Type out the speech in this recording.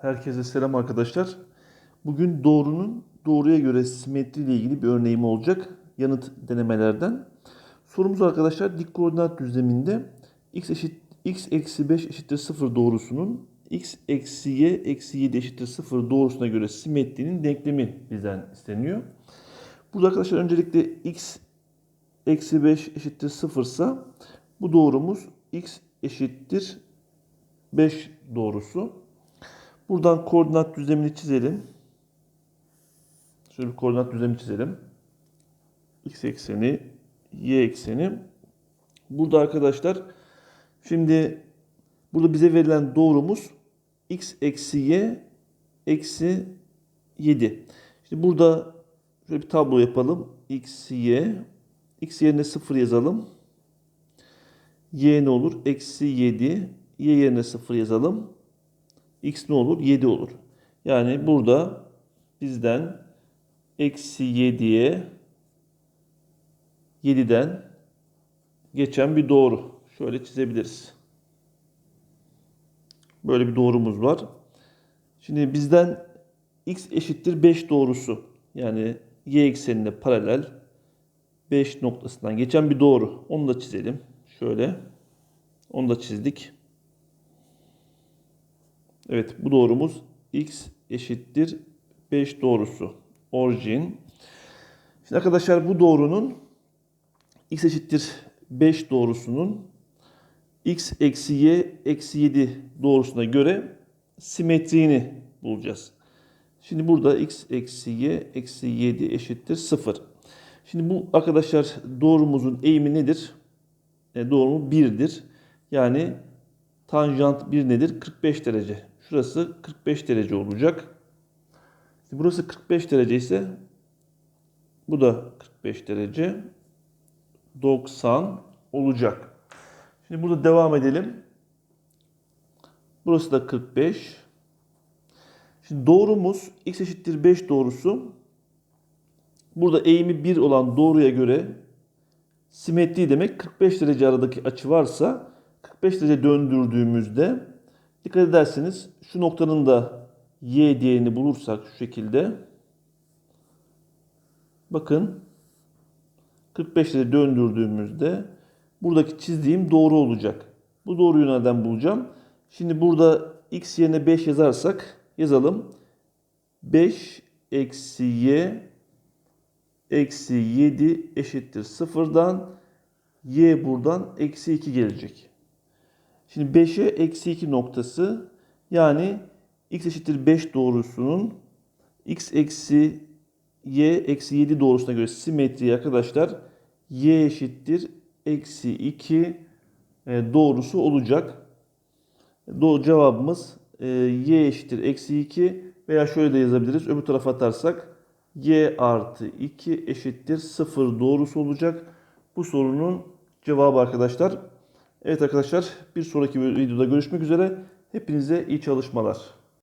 Herkese selam arkadaşlar. Bugün doğrunun doğruya göre simetri ile ilgili bir örneğim olacak yanıt denemelerden. Sorumuz arkadaşlar dik koordinat düzleminde x eşit x eksi 5 eşittir 0 doğrusunun x eksi y eksi 7 eşittir 0 doğrusuna göre simetrinin denklemi bizden isteniyor. Burada arkadaşlar öncelikle x eksi 5 eşittir 0 ise bu doğrumuz x eşittir 5 doğrusu. Buradan koordinat düzlemini çizelim. Şöyle bir koordinat düzlemi çizelim. X ekseni, Y ekseni. Burada arkadaşlar şimdi burada bize verilen doğrumuz X eksi Y eksi 7. Şimdi burada şöyle bir tablo yapalım. X, Y. X yerine 0 yazalım. Y ne olur? Eksi 7. Y yerine 0 yazalım. X ne olur? 7 olur. Yani burada bizden eksi 7'ye 7'den geçen bir doğru. Şöyle çizebiliriz. Böyle bir doğrumuz var. Şimdi bizden x eşittir 5 doğrusu. Yani y eksenine paralel 5 noktasından geçen bir doğru. Onu da çizelim. Şöyle. Onu da çizdik. Evet bu doğrumuz x eşittir 5 doğrusu. Orijin. Şimdi arkadaşlar bu doğrunun x eşittir 5 doğrusunun x eksi y eksi 7 doğrusuna göre simetriğini bulacağız. Şimdi burada x eksi y eksi 7 eşittir 0. Şimdi bu arkadaşlar doğrumuzun eğimi nedir? E, doğrumu 1'dir. Yani tanjant 1 nedir? 45 derece. Şurası 45 derece olacak. Şimdi burası 45 derece ise bu da 45 derece. 90 olacak. Şimdi burada devam edelim. Burası da 45. Şimdi doğrumuz x eşittir 5 doğrusu. Burada eğimi 1 olan doğruya göre simetri demek 45 derece aradaki açı varsa 45 derece döndürdüğümüzde dikkat ederseniz şu noktanın da y değerini bulursak şu şekilde bakın 45 derece döndürdüğümüzde buradaki çizdiğim doğru olacak. Bu doğruyu nereden bulacağım? Şimdi burada x yerine 5 yazarsak yazalım. 5 eksi y eksi 7 eşittir sıfırdan y buradan eksi 2 gelecek. Şimdi 5'e eksi 2 noktası yani x eşittir 5 doğrusunun x eksi y eksi 7 doğrusuna göre simetri arkadaşlar y eşittir eksi 2 e, doğrusu olacak. Doğru cevabımız e, y eşittir eksi 2 veya şöyle de yazabiliriz. Öbür tarafa atarsak y artı 2 eşittir 0 doğrusu olacak. Bu sorunun cevabı arkadaşlar. Evet arkadaşlar bir sonraki videoda görüşmek üzere. Hepinize iyi çalışmalar.